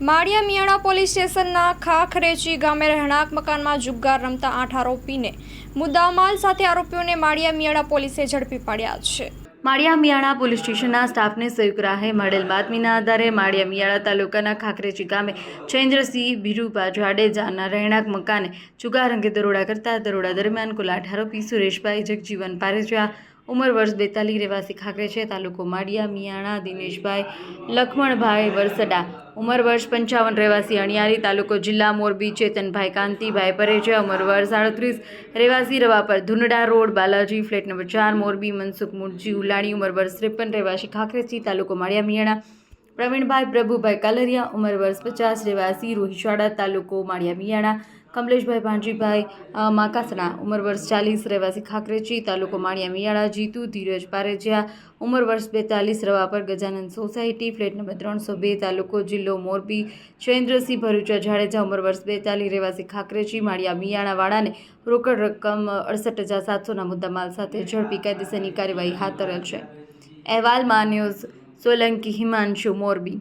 માળિયા Miyana police સ્ટેશનના ખાખરેચી ગામે રહેણાંક મકાનમાં જુગાર રમતા આઠ આરોપીને મુદ્દામાલ સાથે આરોપીઓને માળિયા મિયાણા પોલીસે ઝડપી પાડ્યા છે. માળિયા મિયાણા પોલીસ સ્ટેશનના સ્ટાફને સંયુક્ત રાહે મળેલ બાતમીના આધારે માળિયા મિયાણા તાલુકાના ખાખરેચી ગામે ચેન્દ્રસિંહ ભીરુભા જાડેજાના રહેણાંક મકાને જુગાર અંગે દરોડા કરતા દરોડા દરમિયાન કુલ આઠ આરોપી સુરેશભાઈ જગજીવન પારેજા ઉંમર વર્ષ બેતાલીસ રહેવાસી ખાખરે છે. તાલુકો માળિયા, મિયાણા, દિનેશભાઈ, લખમણભાઈ, વરસડા. ઉંમર વર્ષ પંચાવન રહેવાસી અણિયારી, તાલુકો જિલ્લા મોરબી, ચેતનભાઈ કાંતિભાઈ પરેજા ઉંમર વર્ષ સાડત્રીસ રહેવાસી Ravapar Dhunda road, Balaji flat number ચાર, મોરબી, મનસુખ મુરજી ઉલાણી. ઉંમર વર્ષ ત્રેપન રહેવાસી ખાખરેજી તાલુકો માળિયા, મિયાણા. પ્રવીણભાઈ, પ્રભુભાઈ કાલરિયા. ઉંમર વર્ષ પચાસ રહેવાસી રોહિશાળા તાલુકો માળિયા, મિયાણા. કમલેશભાઈ ભાંજીભાઈ માકાસણા ઉંમર વર્ષ ચાલીસ, રહેવાસી ખાખરેચી, તાલુકો માળિયા મિયાળા, જીતુ, ધીરજ પારેજિયા, ઉંમર વર્ષ બેતાલીસ Ravapar Gajanand society, flat number ત્રણસો બે, તાલુકો જિલ્લો મોરબી ચેન્દ્રસિંહ ભરૂચા, જાડેજા, ઉંમર વર્ષ બેતાલીસ, રહેવાસી ખાખરેચી માળિયા મિયાણાવાળાને રોકડ રકમ અડસઠ હજાર સાતસોના મુદ્દામાલ સાથે ઝડપી કાયદેસરની કાર્યવાહી હાથ ધરેલ છે. અહેવાલમાં ન્યૂઝ, સોલંકી, હિમાંશુ, મોરબી.